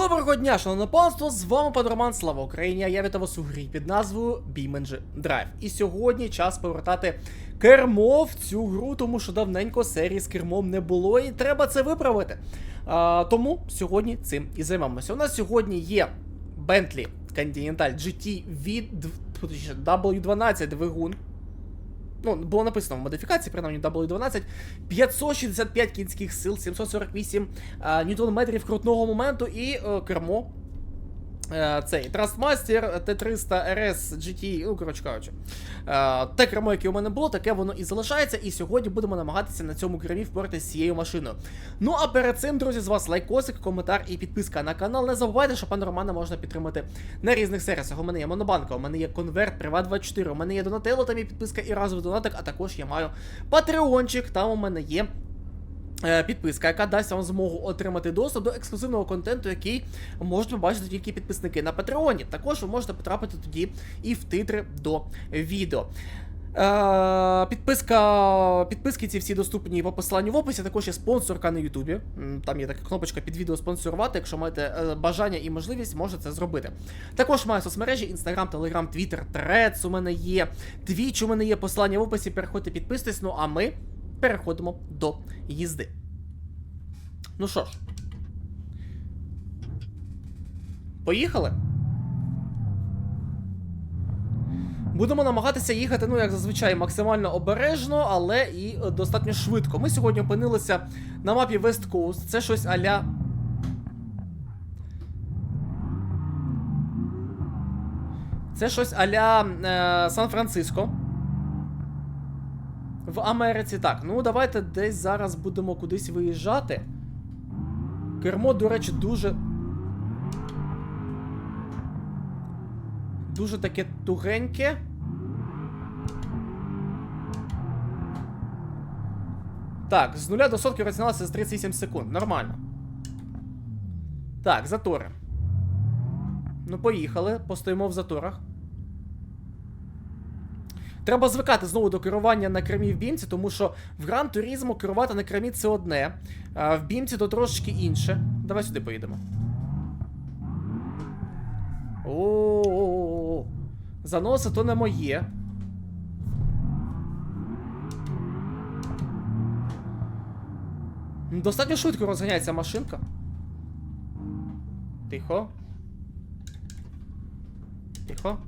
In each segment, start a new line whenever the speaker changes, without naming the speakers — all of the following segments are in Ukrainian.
Доброго дня, шановне панство! З вами пан Роман, слава Україні! Я вітаю вас у грі під назвою BeamNG Drive. І сьогодні час повертати кермо в цю гру, тому що давненько серії з кермом не було, і треба це виправити. А, тому сьогодні цим і займемося. У нас сьогодні є Bentley Continental GT від W12 двигун. Ну, було написано в модифікації, принаймні W12, 565 кінських сил, 748 е, ньютон-метрів крутного моменту і е, кермо. Е, цей Trustmaster T300 RS GT, ну, коротше кажучи. Е, те кермо, яке у мене було, таке воно і залишається. І сьогодні будемо намагатися на цьому кермі впоратися з цією машиною. Ну а перед цим, друзі, з вас лайкосик, коментар і підписка на канал. Не забувайте, що пана Романа можна підтримати на різних сервісах. У мене є Монобанка, у мене є Конверт, Приват24, у мене є Донателло, там є підписка і разовий донатик, а також я маю Патреончик, там у мене є. Е, Підписка, яка дасть вам змогу отримати доступ до ексклюзивного контенту, який можуть побачити тільки підписники на Патреоні. Також ви можете потрапити тоді і в титри до відео. Е, підписка, підписки ці всі доступні по посиланню в описі. Також є спонсорка на Ютубі. Там є така кнопочка під відео спонсорувати. Якщо маєте е, бажання і можливість, можете це зробити. Також маю соцмережі: Instagram, Telegram, Twitter, Threads у мене є, Twitch у мене є посилання в описі. Переходьте, підписуйтесь. Ну а ми переходимо до їзди. Ну що ж. Поїхали? Будемо намагатися їхати, ну, як зазвичай, максимально обережно, але і достатньо швидко. Ми сьогодні опинилися на мапі West Coast. Це щось аля. Це щось аля е, Сан-Франциско. В Америці так. Ну, давайте десь зараз будемо кудись виїжджати. Кермо, до речі, дуже. Дуже таке тугеньке. Так, з нуля до сотки розігналося за 38 секунд. Нормально. Так, затори. Ну, поїхали, постоїмо в заторах. Треба звикати знову до керування на кермі в бімці, тому що в Гран Турізмо керувати на кермі це одне, а в бімці то трошечки інше. Давай сюди поїдемо. О-о-о. Заноси то не моє. Достатньо швидко розганяється машинка. Тихо. Тихо.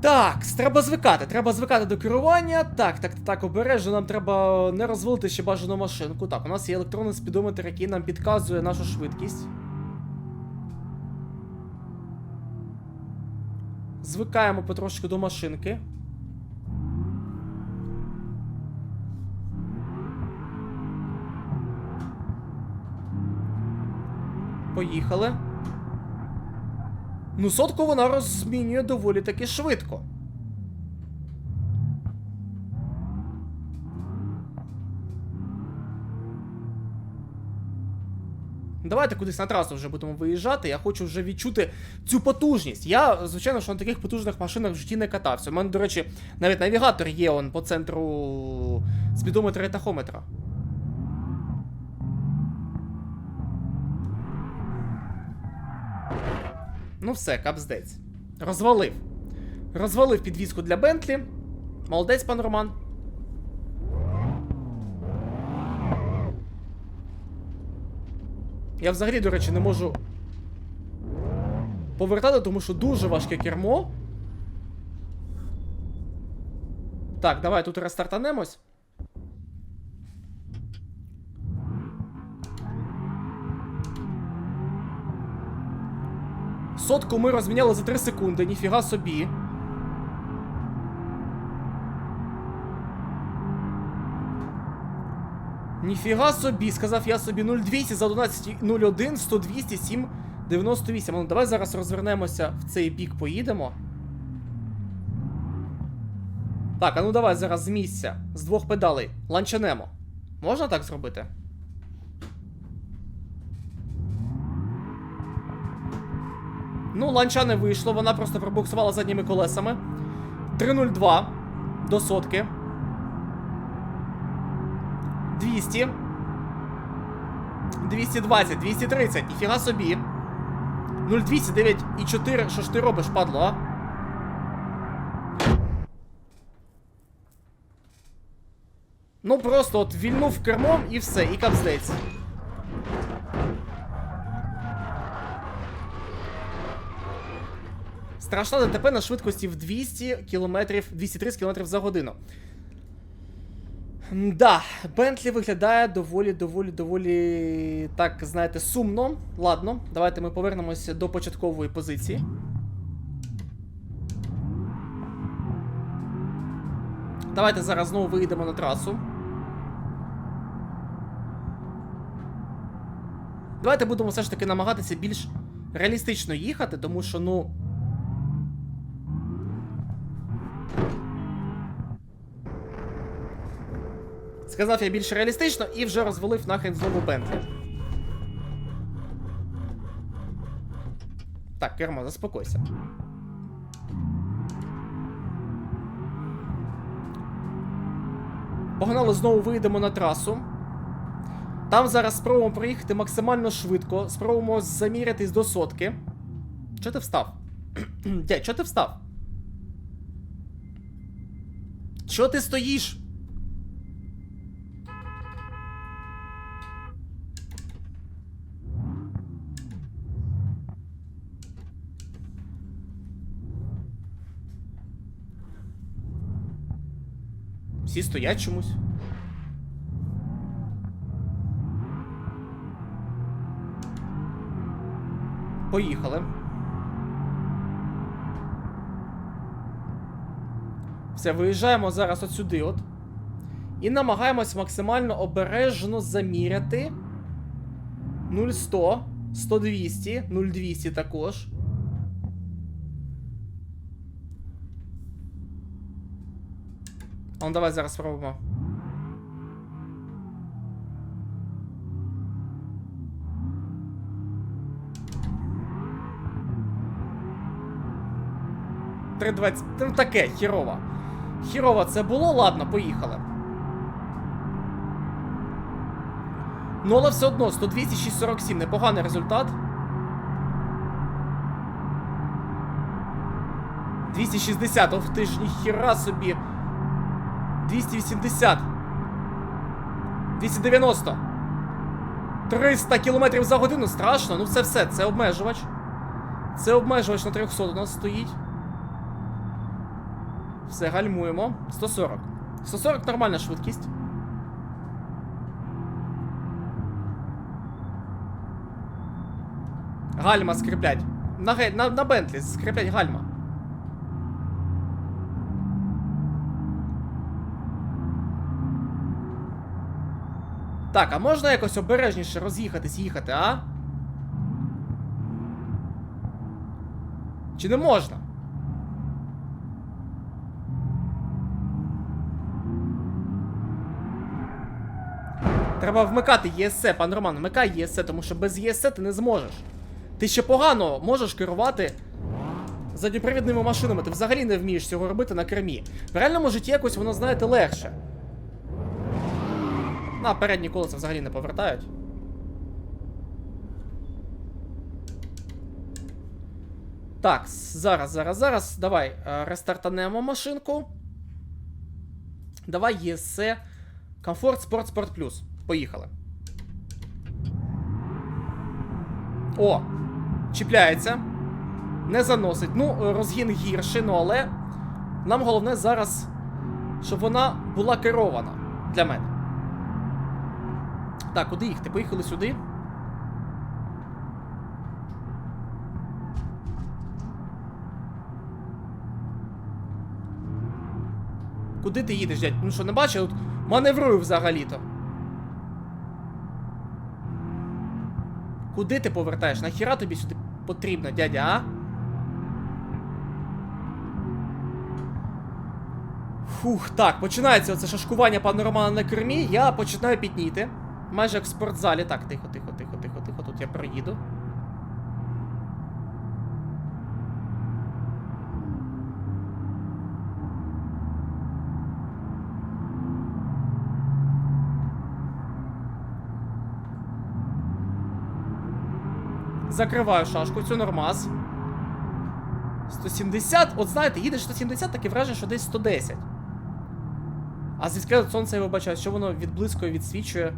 Так, треба звикати, треба звикати до керування. Так, так, так, обережно, нам треба не розвалити ще бажану машинку. Так, у нас є електронний спідометр, який нам підказує нашу швидкість. Звикаємо потрошки до машинки. Поїхали. Ну, сотку вона розмінює доволі таки швидко. Давайте кудись на трасу вже будемо виїжджати. Я хочу вже відчути цю потужність. Я, звичайно, що на таких потужних машинах в житті не катався. У мене, до речі, навіть навігатор є он по центру спідометра і тахометра. Ну все, капздець. Розвалив. Розвалив підвізку для Бентлі. Молодець, пан Роман. Я взагалі, до речі, не можу повертати, тому що дуже важке кермо. Так, давай тут рестартанемось. Сотку ми розміняли за 3 секунди, ніфіга собі. Ніфіга собі, сказав я собі 0200 за 11.01, 100, 200, 7, 98. Ну, давай зараз розвернемося в цей бік, поїдемо. Так, а ну давай зараз з місця, з двох педалей. Ланчанемо. Можна так зробити? Ну, ланча не вийшло, вона просто пробуксувала задніми колесами. 3.02 до сотки. 200. 220, 230, ніфіга собі. 0,209 і 4. Що ж ти робиш, падло, а? Ну просто от вільнув кермом і все, і капздець. Страшна ДТП на швидкості в 200 км, 230 км за годину. Да, Бентлі виглядає доволі, доволі, доволі, так, знаєте, сумно. Ладно, давайте ми повернемося до початкової позиції. Давайте зараз знову вийдемо на трасу. Давайте будемо все ж таки намагатися більш реалістично їхати, тому що, ну. Сказав я більш реалістично і вже розвалив нахрен знову Бентлі. Так, кермо, заспокойся. Погнали, знову вийдемо на трасу. Там зараз спробуємо проїхати максимально швидко. Спробуємо замірятись до сотки. Чого ти встав? Дядь, чого ти встав? Чого ти стоїш? Всі стоять чомусь. Поїхали. Все, виїжджаємо зараз от сюди от. І намагаємось максимально обережно заміряти 0100, 100-200, 0200 також. А Ну, давай зараз спробуємо. Три двадцять. Ну таке, хірово. Хірово це було, ладно, поїхали. Ну, але все одно, 100 200 647, непоганий результат. 260, ох ти ж ніхіра собі. 280. 290. 300 км за годину. Страшно. Ну це все, це обмежувач. Це обмежувач на 300 у нас стоїть. Все, гальмуємо. 140. 140 нормальна швидкість. Гальма скріплять. На, на, на Бентлі скріплять гальма. Так, а можна якось обережніше роз'їхатись, їхати, а? Чи не можна? Треба вмикати ЄСЦ, пан Роман, вмикай ЄСЦ, тому що без ЄСЦ ти не зможеш. Ти ще погано можеш керувати задньопривідними машинами. Ти взагалі не вмієш цього робити на кермі. В реальному житті якось воно, знаєте, легше. На передні колеса взагалі не повертають. Так, зараз, зараз, зараз. Давай е, рестартанемо машинку. Давай ЄСЦ. Комфорт, спорт, спорт плюс. Поїхали. О! Чіпляється. Не заносить. Ну, розгін гірший, ну але. Нам головне зараз, щоб вона була керована для мене. Так, куди їхати? Поїхали сюди. Куди ти їдеш, дядь? Ну що, не бачив? Маневрую взагалі-то. Куди ти повертаєш? Нахіра тобі сюди потрібно, дядя, а? Фух, так, починається оце шашкування пана Романа на кермі. Я починаю пітніти. Майже як в спортзалі. Так, тихо, тихо, тихо, тихо, тихо. Тут я проїду. Закриваю шашку, цю нормас. 170. От знаєте, їдеш 170, таке враження, що десь 110. А звідки сонце я вибачаю, що воно відблискує, відсвічує.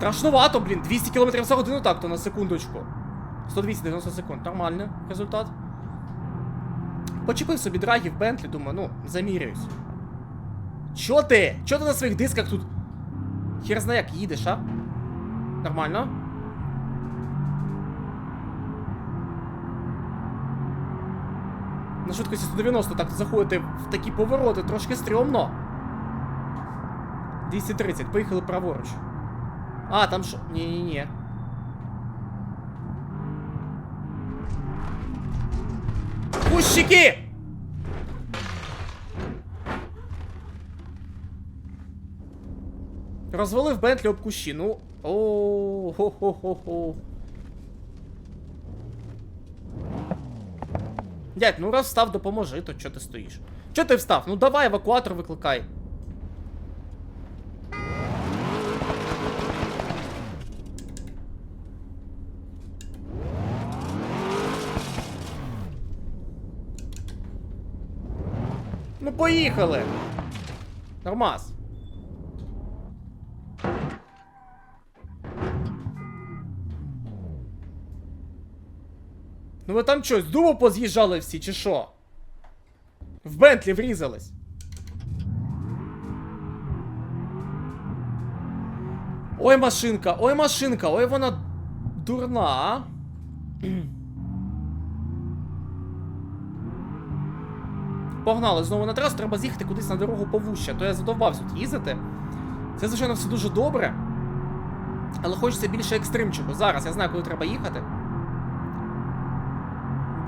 Страшновато, блін, 200 км за годину так, то на секундочку. 100-290 секунд, нормальний результат. Почепив собі драгів Бентлі, думаю, ну, заміряюсь. Чо ти? Чо ти на своїх дисках тут? Хер знає як їдеш, а? Нормально? На швидкості 190 так заходити в такі повороти трошки стрьомно. 230, поїхали праворуч. А, там що? Ні-ні-ні. Кущики! Розвалив Бентлі об кущі, ну. о хо хо хо хо Дядь, ну раз встав, допоможи, то чого ти стоїш? Чого ти встав? Ну давай евакуатор викликай. Ну поїхали! Нормас. Ну ви там що, з дубу поз'їжджали всі, чи що? В Бентлі врізались. Ой, машинка, ой, машинка, ой, вона дурна, а? Погнали знову на трасу, треба з'їхати кудись на дорогу повуще, то я задовбався тут їздити. Це, звичайно, все дуже добре. Але хочеться більше екстримчику. Зараз я знаю, куди треба їхати.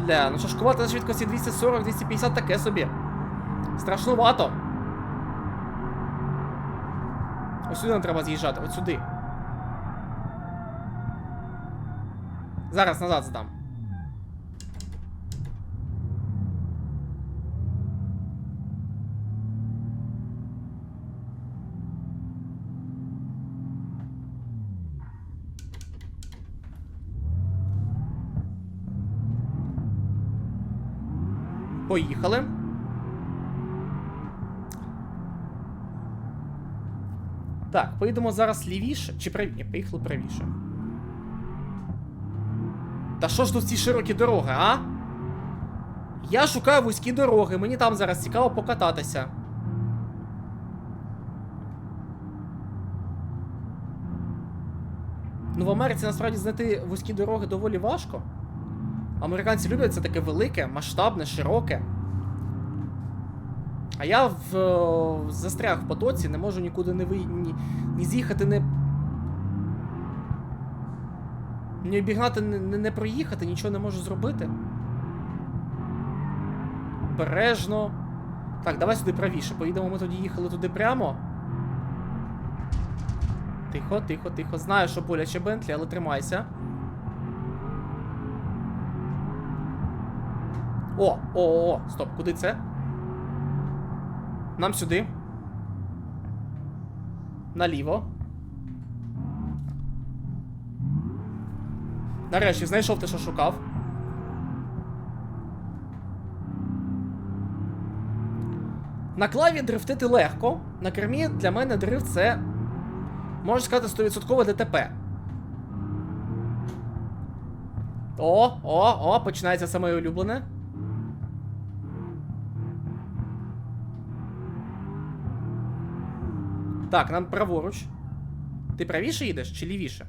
Бля, ну шашкувати на швидкості 240-250 таке собі. Страшнувато. Ось сюди нам треба з'їжджати, от сюди. Зараз назад здам. Поїхали. Так, поїдемо зараз лівіше. Чи правіше? Ні, поїхали правіше. Та що ж тут ці широкі дороги, а? Я шукаю вузькі дороги, мені там зараз цікаво покататися. Ну, в Америці насправді знайти вузькі дороги доволі важко. Американці люблять це таке велике, масштабне, широке. А я в е, застряг в потоці, не можу нікуди не ви... ні, ні з'їхати, не. Ні обігнати, не, не проїхати, нічого не можу зробити. Бережно. Так, давай сюди правіше. Поїдемо, ми тоді їхали туди прямо. Тихо, тихо, тихо. Знаю, що боляче Бентлі, але тримайся. О, о, о, стоп, куди це? Нам сюди. Наліво. Нарешті знайшов те, що шукав. На клаві дрифтити легко. На кермі для мене дрифт це. Можна сказати 100% ДТП. О, о, о, починається саме улюблене. Так, нам праворуч. Ти правіше їдеш чи лівіше?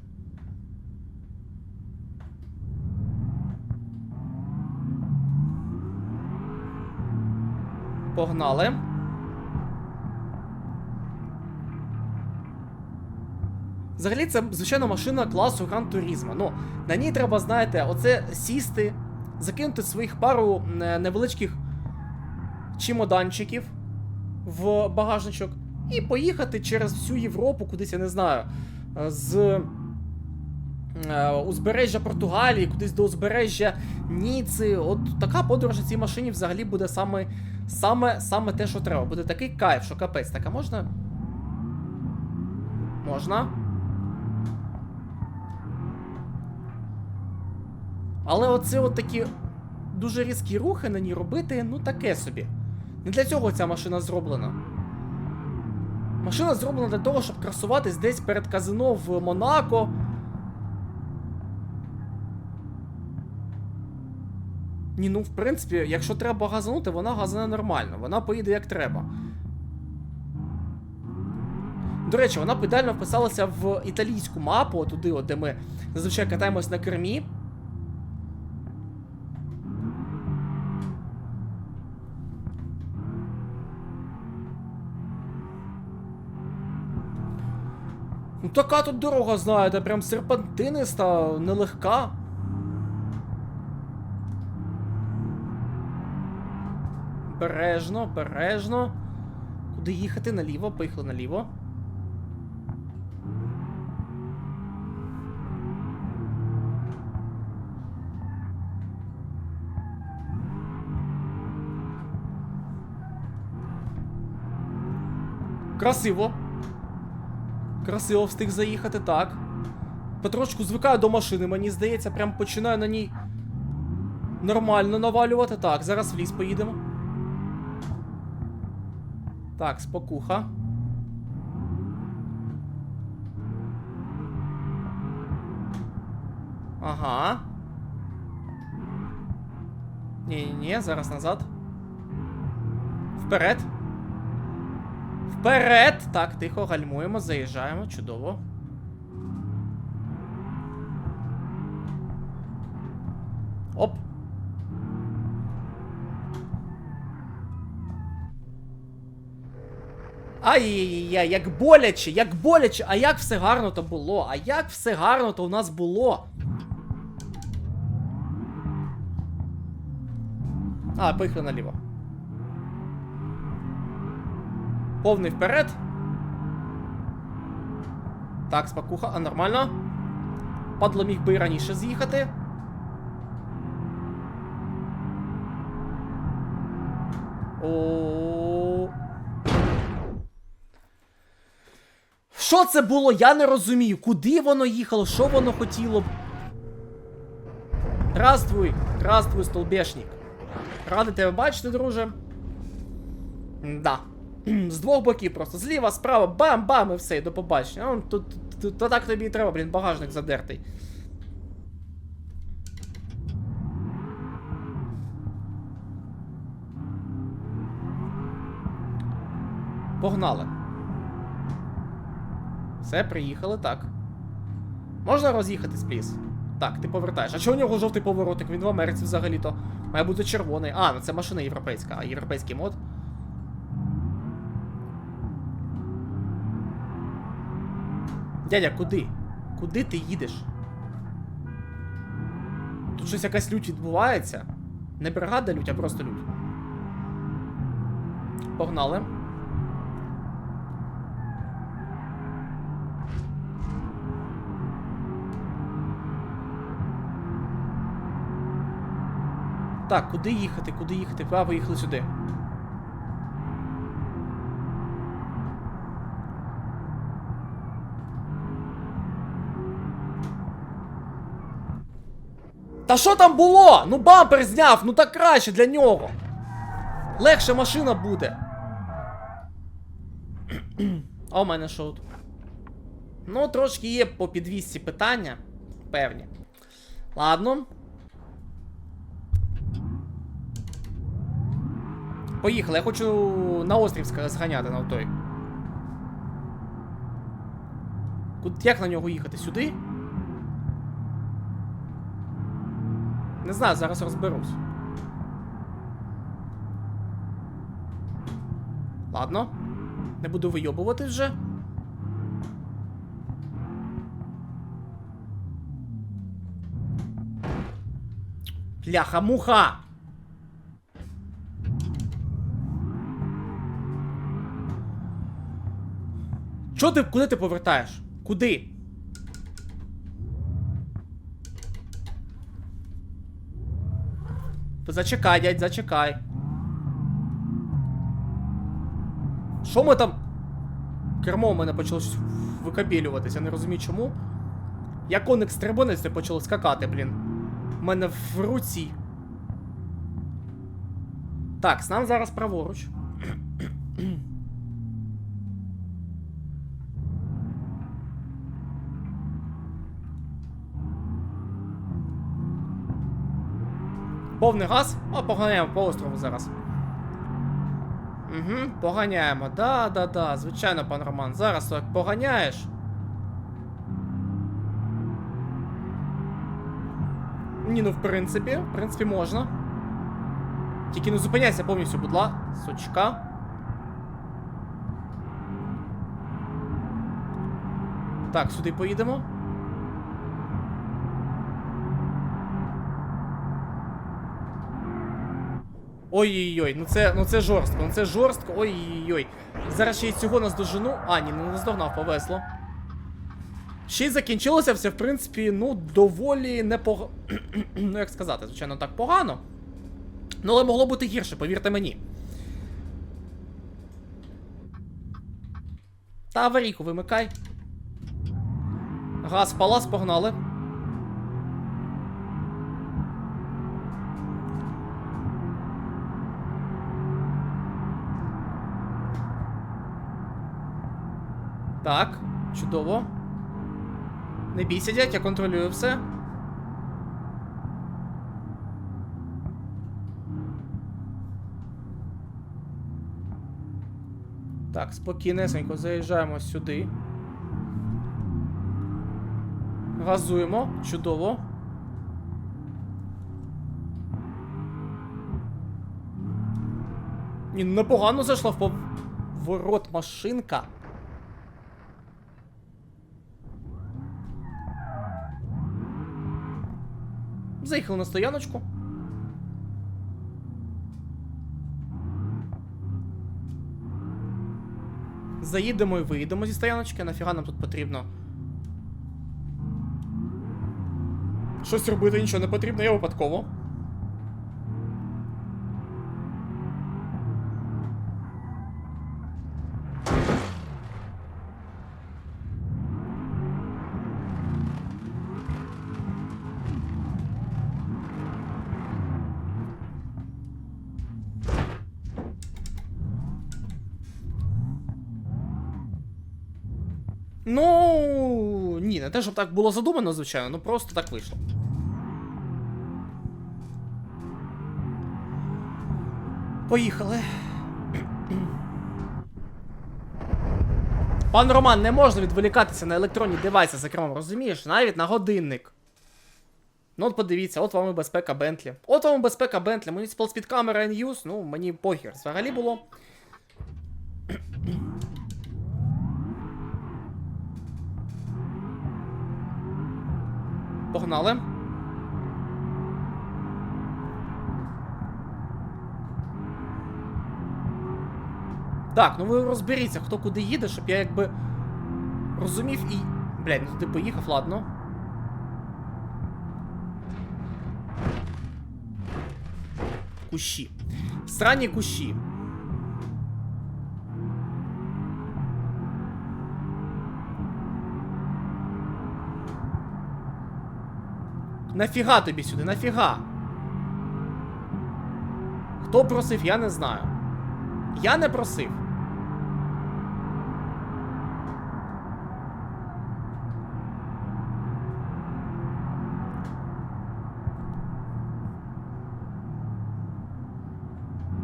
Погнали. Взагалі, це, звичайно, машина класу Gran Turismo. Ну, на ній треба, знаєте, оце сісти, закинути своїх пару е, невеличких чемоданчиків в багажничок і поїхати через всю Європу, кудись, я не знаю, з е, узбережжя Португалії, кудись до узбережжя Ніци. От така подорож на цій машині взагалі буде саме, саме, саме те, що треба. Буде такий кайф, що капець. Так, а можна? Можна. Але оце от такі дуже різкі рухи на ній робити, ну таке собі. Не для цього ця машина зроблена. Машина зроблена для того, щоб красуватись десь перед казино в Монако. Ні, ну в принципі, якщо треба газанути, вона газане нормально. Вона поїде як треба. До речі, вона ідеально вписалася в італійську мапу, туди, от, де ми зазвичай катаємось на кермі. Така тут дорога, знаєте, прям серпантиниста, нелегка. Бережно, бережно. Куди їхати? Наліво, поїхали наліво. Красиво. Красиво встиг заїхати, так. Потрошку звикаю до машини, мені здається, прям починаю на ній нормально навалювати. Так, зараз в ліс поїдемо. Так, спокуха. Ага. Ні-ні-ні, зараз назад. Вперед. Вперед! Так, тихо, гальмуємо, заїжджаємо, чудово. Оп. Ай-яй-яй, як боляче, як боляче, а як все гарно то було, а як все гарно то у нас було. А, поїхали наліво. Повний вперед. Так, спокуха, а нормально. Падло міг би раніше з'їхати. О. Що це було? Я не розумію. Куди воно їхало? Що воно хотіло? Здравствуй, здравствуй, столбешник. Радий тебе бачити, друже. Да. З двох боків просто. Зліва, справа, бам-бам і все, і до побачення. Ну, тут, тут, то так тобі і треба, блін, багажник задертий. Погнали. Все, приїхали, так. Можна роз'їхатись, пліз? Так, ти повертаєш. А чого у нього жовтий поворотик? Він в Америці взагалі-то. Має бути червоний. А, ну це машина європейська, а європейський мод. Дядя, куди? Куди ти їдеш? Тут щось якась лють відбувається. Не бригада лють, а просто лють. Погнали. Так, куди їхати? Куди їхати? А, поїхали сюди. Та що там було? Ну бампер зняв, ну так краще для нього. Легше машина буде. А у мене що тут? Ну, трошки є по підвісці питання. Певні. Ладно. Поїхали, я хочу на острів зганяти на той. Як на нього їхати? Сюди? Не знаю, зараз розберусь. Ладно. Не буду вийобувати вже. Бляха-муха! Чого ти куди ти повертаєш? Куди? Зачекай, дядь, зачекай. Що ми там? Кермо у мене почало щось я не розумію чому. Я коник стрибунець не почало скакати, блін. У мене в руці. Так, нам зараз праворуч. Повний газ, а поганяємо по острову зараз. Угу, поганяємо. Да, да, да, звичайно, пан Роман. Зараз так поганяєш. Ні, ну в принципі, в принципі, можна. Тільки не зупиняйся повністю, будь ласка. Сучка. Так, сюди поїдемо. Ой-ой-ой, ну це, ну це жорстко, ну це жорстко, ой-ой-ой. Зараз ще й цього наздожену. А, ні, не наздогнав, повесло. Ще й закінчилося все, в принципі, ну, доволі непого... ну, як сказати, звичайно, так погано. Ну, але могло бути гірше, повірте мені. Та аварійку вимикай. Газ, палас, погнали. Так, чудово. Не бійся, дядь, я контролюю все. Так, спокійнесенько заїжджаємо сюди. Газуємо, чудово. Ні, ну непогано зайшла в поворот машинка. Заїхали на стояночку. Заїдемо і виїдемо зі стояночки. Нафіга нам тут потрібно. Щось робити нічого не потрібно, я випадково. Ну ні, не те, щоб так було задумано, звичайно, ну просто так вийшло. Поїхали. Пан Роман, не можна відволікатися на електронні девайси за кермом, розумієш? Навіть на годинник. Ну от подивіться, от вам і безпека Бентлі. От вам і безпека Бентлі. Camera and Use, ну мені похер. Взагалі було. Погнали. Так, ну ви розберіться, хто куди їде, щоб я якби розумів і. Блядь, ну ти поїхав, ладно. Кущі. Срані кущі. Нафіга тобі сюди, нафіга? Хто просив, я не знаю. Я не просив.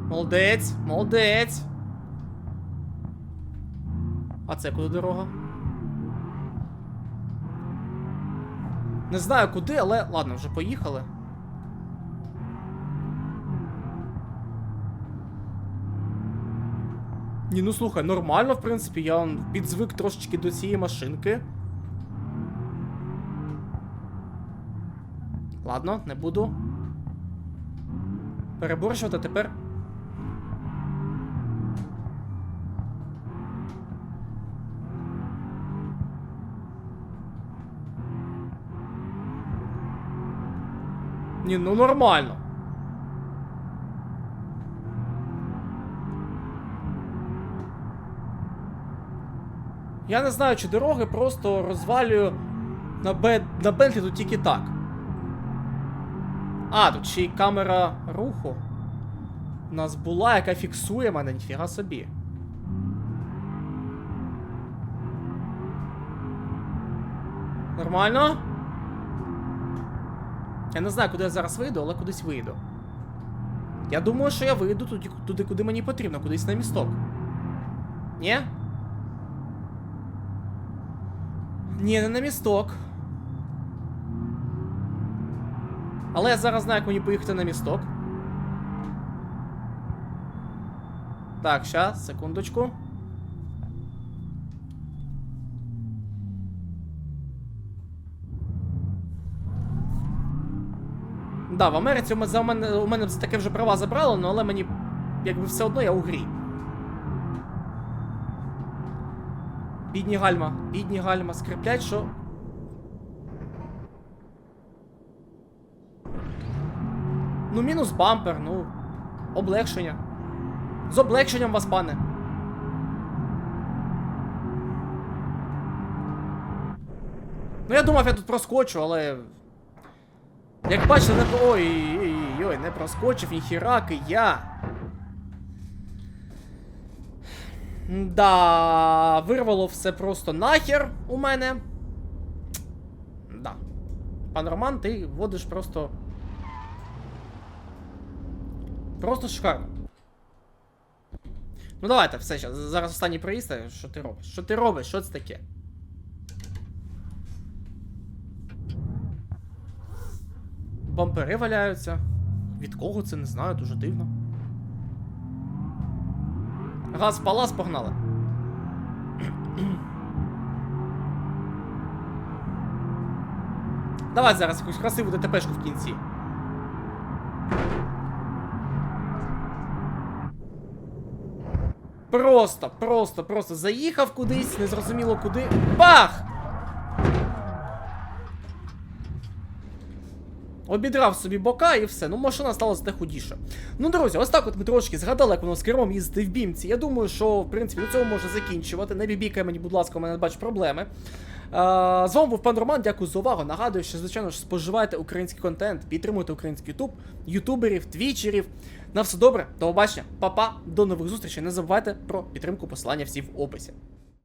Молодець, молодець. А це куди дорога? Не знаю куди, але ладно, вже поїхали. Ні, ну слухай, нормально, в принципі, я підзвик трошечки до цієї машинки. Ладно, не буду. Переборщувати тепер. Ні, ну нормально. Я не знаю, чи дороги просто розвалюю на, Б... на Бентлі тут тільки так. А, тут ще й камера руху. У нас була, яка фіксує мене, ніфіга собі. Нормально? Я не знаю, куди я зараз вийду, але кудись вийду. Я думаю, що я вийду туди, туди куди мені потрібно, кудись на місток. Ні? Ні, не на місток. Але я зараз знаю, як мені поїхати на місток. Так, щас, секундочку. Да, в Америці за мене, у мене таке вже права забрало, ну, але мені якби все одно я у грі. Бідні гальма, бідні гальма, скриплять, що. Ну, мінус бампер, ну. Облегшення. З облегшенням вас, пане. Ну, я думав, я тут проскочу, але. Як бачите, не. Ой-ой-ой, не проскочив, ніхіраки я. Да, вирвало все просто нахер у мене. Да. Пан Роман, ти водиш просто. Просто шикарно. Ну давайте, все, щас, зараз останній проїзд. Що ти робиш? Що ти робиш? Що це таке? Бампери валяються. Від кого це не знаю, дуже дивно. Газ палас погнали. Давай зараз якусь красиву ДТПшку в кінці. Просто, просто, просто заїхав кудись, незрозуміло куди. Бах! Обідрав собі бока і все. Ну, машина стала зате худіше. Ну, друзі, ось так от ми трошки згадали, як воно з кермом їздити в бімці. Я думаю, що, в принципі, до цього можна закінчувати. Не бібікай мені, будь ласка, у мене бач проблеми. А, з вами був пан Роман, дякую за увагу. Нагадую, що, звичайно ж, споживайте український контент, підтримуйте український ютуб, ютуберів, твічерів. На все добре, до побачення, па-па, до нових зустрічей. Не забувайте про підтримку посилання всі в описі.